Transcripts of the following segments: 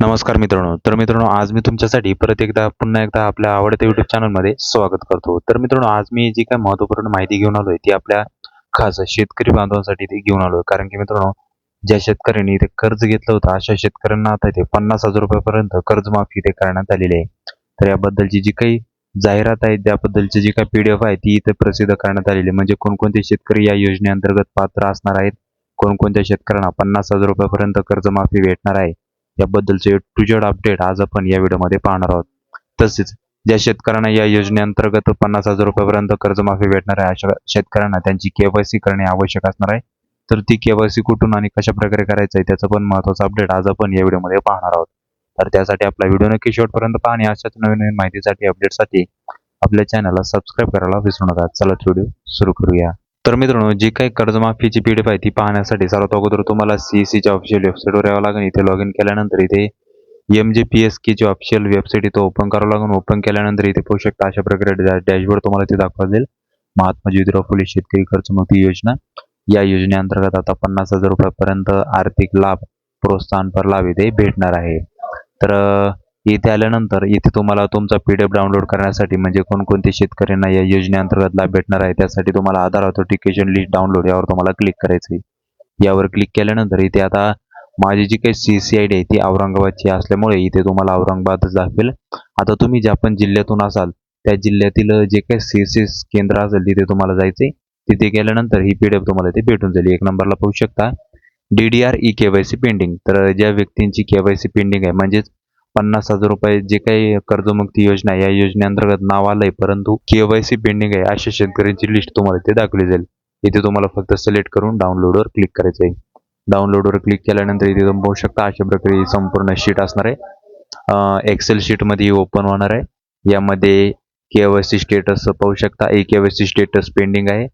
नमस्कार मित्रांनो. तर मित्रांनो आज मी तुमच्यासाठी परत एकदा पुन्हा एकदा आपल्या आवडत्या युट्यूब चॅनलमध्ये स्वागत करतो. तर मित्रांनो आज मी जी काय महत्त्वपूर्ण माहिती घेऊन आलोय ती आपल्या खास शेतकरी बांधवांसाठी ती घेऊन आलोय. कारण की मित्रांनो ज्या शेतकऱ्यांनी इथे कर्ज घेतलं होतं अशा शेतकऱ्यांना आता इथे पन्नास हजार रुपयापर्यंत कर्जमाफी इथे करण्यात आलेली आहे. तर याबद्दलची जी काही जाहिरात आहे त्याबद्दलची जी काही पीडीएफ आहे ती इथे प्रसिद्ध करण्यात आलेली आहे. म्हणजे कोणकोणते शेतकरी या योजनेअंतर्गत पात्र असणार आहेत? कोणकोणत्या शेतकऱ्यांना पन्नास हजार रुपयापर्यंत कर्जमाफी भेटणार आहे? याबद्दलचे टू जेड अपडेट आज आपण या व्हिडिओमध्ये पाहणार आहोत. तसेच ज्या शेतकऱ्यांना या योजनेअंतर्गत पन्नास हजार रुपयापर्यंत कर्जमाफी भेटणार आहे अशा शेतकऱ्यांना त्यांची केवायसी करणे आवश्यक असणार आहे. तर ती केवायसी कुठून आणि कशा प्रकारे करायचं आहे त्याचं पण महत्त्वाचं अपडेट आज आपण या व्हिडिओमध्ये पाहणार आहोत. तर त्यासाठी आपला व्हिडिओ नक्की शेवटपर्यंत पहा आणि अशाच नवीन नवीन माहितीसाठी अपडेटसाठी आपल्या चॅनलला सबस्क्राईब करायला विसरू नका. चला व्हिडिओ सुरू करूया. तर मित्रांनो जी काही कर्जमाफीची पीडीएफ आहे ती पाहण्यासाठी सर्वात अगोदर तुम्हाला सी सीईसीच्या ऑफिशियल वेबसाईटवर यावं लागेल. इथे लॉग इन केल्यानंतर इथे एम जे पी एस ची ऑफिशियल वेबसाईट इथं ओपन करावं लागून ओपन केल्यानंतर इथे पाहू शकता अशा प्रकारे डॅशबोर्ड तुम्हाला इथे दाखवा जाईल महात्मा ज्योतिराव फुले शेतकरी कर्जमुक्ती योजना. या योजनेअंतर्गत आता पन्नास हजार रुपयापर्यंत आर्थिक लाभ प्रोत्साहनपर लाभ इथे भेटणार आहे. तर इथे आल्यानंतर इथे तुम्हाला तुमचा पी डी एफ डाउनलोड करण्यासाठी म्हणजे कोणकोणते शेतकऱ्यांना या योजनेअंतर्गत लाभ भेटणार आहे त्यासाठी तुम्हाला आधार ऑथेंटिकेशन लिस्ट डाउनलोड यावर तुम्हाला क्लिक करायचं आहे. यावर क्लिक केल्यानंतर इथे आता माझी जी काही सी सी आय डी आहे ती औरंगाबादची असल्यामुळे इथे तुम्हाला औरंगाबादच दाखवेल. आता तुम्ही ज्या पण जिल्ह्यातून असाल त्या जिल्ह्यातील जे काही सी सी केंद्र असेल तिथे तुम्हाला जायचंय तिथे गेल्यानंतर ही पी डी एफ तुम्हाला इथे भेटून जाईल. एक नंबरला पाहू शकता. D D R E K Y C pending तर ज्या व्यक्तींची के वाय सी पेंडिंग आहे म्हणजेच पन्नास हजार रुपये जे काही कर्जमुक्ती योजना आहे, या योजनेअंतर्गत नाव आलंय परंतु केवायसी पेंडिंग आहे अशा शेतकऱ्यांची लिस्ट तुम्हाला इथे दाखवली जाईल. इथे तुम्हाला फक्त सिलेक्ट करून डाउनलोडवर क्लिक करायचं आहे. डाउनलोडवर क्लिक केल्यानंतर इथे तुम्ही पाहू शकता अशा प्रकारे संपूर्ण शीट असणार आहे. एक्सेल शीटमध्ये ओपन होणार आहे. यामध्ये केवायसी स्टेटस पाहू शकता. ए केवायसी स्टेटस पेंडिंग आहे.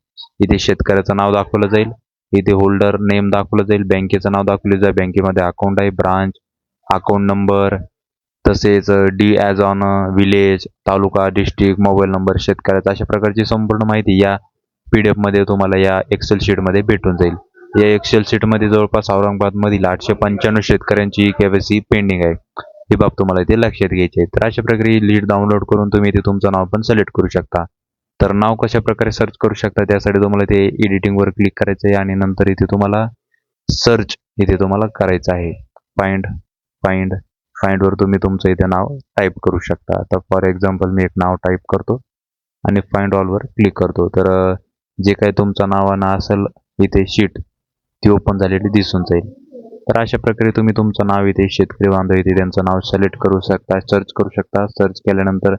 इथे शेतकऱ्याचं नाव दाखवलं जाईल. इथे होल्डर नेम दाखवलं जाईल. बँकेचं नाव दाखवलं जाईल. बँकेमध्ये अकाउंट आहे ब्रांच अकाउंट नंबर तसेच D as on village taluka district mobile number शेतकऱ्याचा अशा प्रकारची संपूर्ण माहिती या पी डी एफमध्ये तुम्हाला या एक्सेल शीटमध्ये भेटून जाईल. या एक्सेल शीटमध्ये जवळपास औरंगाबादमधील आठशे पंच्याण्णव शेतकऱ्यांची केवायसी पेंडिंग आहे. ही बाब तुम्हाला इथे लक्षात घ्यायची आहे. तर अशा प्रकारे लीड डाउनलोड करून तुम्ही इथे तुमचं नाव पण सिलेक्ट करू शकता. तर नाव कशा प्रकारे सर्च करू शकता त्यासाठी तुम्हाला ते एडिटिंगवर क्लिक करायचं आहे आणि नंतर इथे तुम्हाला सर्च इथे तुम्हाला करायचं आहे. फाइंड फाइंड फाइंडवर तुम्ही तुमचं इथे नाव टाईप करू शकता. तर फॉर एक्झाम्पल मी एक नाव टाईप करतो आणि फाइंड ऑलवर क्लिक करतो. तर जे काही तुमचं नावानं असेल इथे शीट ती ओपन झालेली दिसून जाईल. तर अशा प्रकारे तुम्ही तुमचं नाव इथे शेतकरी बांधव इथे त्यांचं नाव सिलेक्ट करू शकता सर्च करू शकता. सर्च केल्यानंतर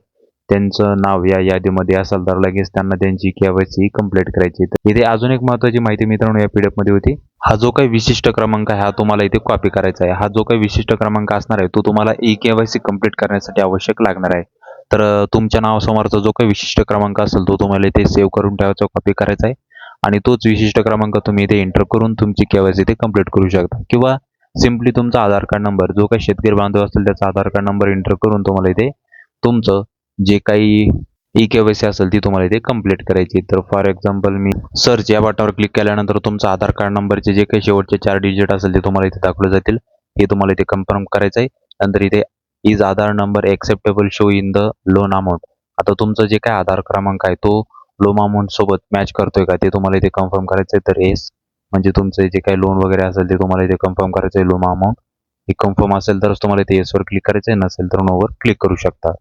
त्यांचं नाव या यादीमध्ये असेल तर लगेच त्यांना त्यांची केवायसी कंप्लीट करायची तर इथे अजून एक महत्वाची माहिती मित्रांनो या पीडीएफमध्ये होती. हा जो काही विशिष्ट क्रमांक आहे हा तुम्हाला इथे कॉपी करायचा आहे. हा जो काही विशिष्ट क्रमांक असणार आहे तो तुम्हाला ई केवायसी कंप्लीट करण्यासाठी आवश्यक लागणार आहे. तर तुमच्या नावासमोरचा जो काही विशिष्ट क्रमांक असेल तो तुम्हाला इथे सेव्ह करून ठेवायचा कॉपी करायचा आहे. आणि तोच विशिष्ट क्रमांक तुम्ही इथे एंटर करून तुमची केवायसी इथे कंप्लीट करू शकता. किंवा सिम्पली तुमचा आधार कार्ड नंबर जो काही शेतकरी बांधव असेल त्याचा आधार कार्ड नंबर एंटर करून तुम्हाला इथे तुमचं जे काही ई केवायसी असेल ती तुम्हाला इथे कंप्लीट करायची तर फॉर एक्झाम्पल मी सर्च या बटनावर क्लिक केल्यानंतर तुमचा आधार कार्ड नंबरचे जे काही शेवटचे चार डिजिट असेल ते तुम्हाला इथे दाखवले जातील. हे तुम्हाला इथे कन्फर्म करायचं आहे. नंतर इथे is Aadhaar number acceptable show in the loan amount आता तुमचं जे काय आधार क्रमांक आहे तो लोन अमाऊंट सोबत मॅच करतोय का ते तुम्हाला इथे कन्फर्म करायचं आहे. तर एस म्हणजे तुमचं जे काही लोन वगैरे असेल ते तुम्हाला इथे कन्फर्म करायचं आहे. लोन अमाऊंट हे कन्फर्म असेल तरच तुम्हाला इथे येसवर क्लिक करायचं आहे. नसेल तर नोवर क्लिक करू शकता.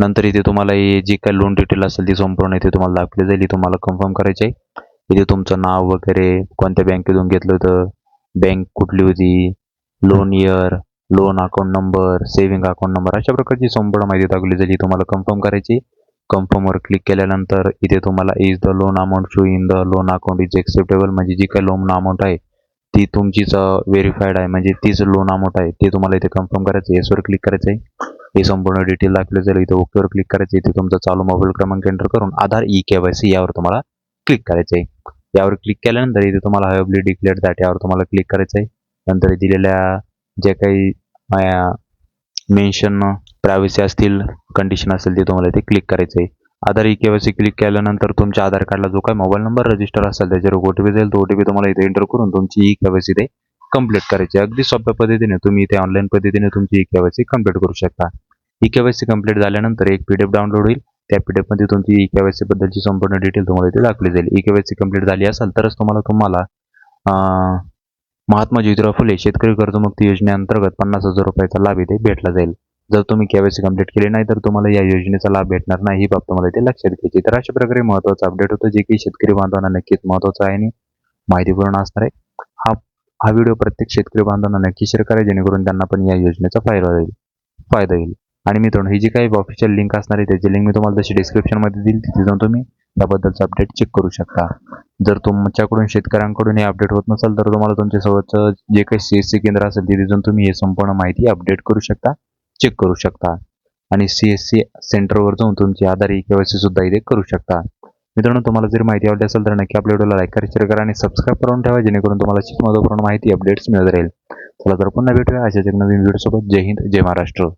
नंतर इथे तुम्हाला हे जी काही लोन डिटेल असेल ती संपूर्ण इथे तुम्हाला दाखवली जाईल. तुम्हाला कन्फर्म करायची आहे. इथे तुमचं नाव वगैरे कोणत्या बँकेतून घेतलं होतं बँक कुठली होती loan year loan account number saving account number अशा प्रकारची संपूर्ण माहिती दाखवली जाईल. तुम्हाला कन्फर्म करायची कन्फर्मवर क्लिक केल्यानंतर इथे तुम्हाला is the loan amount show in the loan account is acceptable म्हणजे जी काही लोन अमाऊंट आहे ती तुमचीच व्हेरीफाईड आहे. म्हणजे तीच लोन अमाऊंट आहे ते तुम्हाला इथे कन्फर्म करायचं आहे. येसवर क्लिक करायचं आहे. हे संपूर्ण डिटेल दाखवले जाईल इथे ओकेवर क्लिक करायचं इथे तुमचा चालू मोबाईल क्रमांक एंटर करून Aadhaar E K Y C यावर तुम्हाला क्लिक करायचं आहे. यावर क्लिक केल्यानंतर इथे तुम्हाला हॅवबली डिक्लेअर दॅट यावर तुम्हाला क्लिक करायचं आहे. नंतर दिलेल्या ज्या काही मेन्शन प्रायव्हसी असतील कंडिशन असेल ते तुम्हाला इथे क्लिक करायचं आहे. आधार ई केवायसी क्लिक केल्यानंतर तुमच्या आधार कार्डला जो काही मोबाईल नंबर रजिस्टर असेल त्याच्यावर ओ टी पी जाईल. तो ओ टी पी तुम्हाला इथे एंटर करून तुमची ई केवायसी ते कंप्लीट करायची. आहे. अगदी सोप्या पद्धतीने तुम्ही इथे ऑनलाईन पद्धतीने तुमची ई केवायसी कंप्लीट करू शकता. ई केवायसी कंप्लीट झाल्यानंतर एक पीडीएफ डाउनलोड होईल. त्या पीडीएफमध्ये तुमची ई केवायसी बद्दलची संपूर्ण डिटेल तुम्हाला इथे दाखवली जाईल. ई केवायसी कंप्लीट झाली असेल तरच तुम्हाला तुम्हाला महात्मा ज्योतिराव फुले शेतकरी कर्जमुक्ती योजनेअंतर्गत पन्नास हजार रुपयाचा लाभ इथे भेटला जाईल. जर तुम्ही केवायसी कंप्लीट केली नाही तर तुम्हाला या योजनेचा लाभ भेटणार नाही. ही बाब तुम्हाला इथे लक्षात घ्यायची तर अशा प्रकारे महत्त्वाचा अपडेट होतो जे की शेतकरी बांधवांना नक्कीच महत्त्वाचं आहे आणि माहितीपूर्ण असणार आहे. हा व्हिडिओ प्रत्येक शेतकरी बांधवांना नक्की शेअर करा जेणेकरून त्यांना पण या योजनेचा फायदा होईल. फायदा येईल आणि मित्रांनो ही जी काही ऑफिशियल लिंक असणार आहे त्याची लिंक मी तुम्हाला तशी डिस्क्रिप्शनमध्ये दिली तिथे जाऊन तुम्ही त्याबद्दलचं अपडेट चेक करू शकता. जर तुमच्याकडून शेतकऱ्यांकडून हे अपडेट होत नसेल तर तुम्हाला तुमच्या सोबतचं जे काही सी एस सी केंद्र असेल तिथे जाऊन तुम्ही हे संपूर्ण माहिती अपडेट करू शकता चेक करू शकता. आणि सी एस सी सेंटरवर जाऊन तुमची आधार ई केवायसी सुद्धा इथे करू शकता. मित्रांनो तुम्हाला जर माहिती आवडली असेल तर नक्की आपल्या व्हिडिओला लाईक करा शेअर करा आणि सबस्क्राईब करून ठेवा जेणेकरून तुम्हाला अशीच महत्त्वपूर्ण माहिती अपडेट्स मिळत राहील. चला तर पुन्हा भेटूया अशाच एक नवीन व्हिडिओसोबत जय हिंद जय महाराष्ट्र.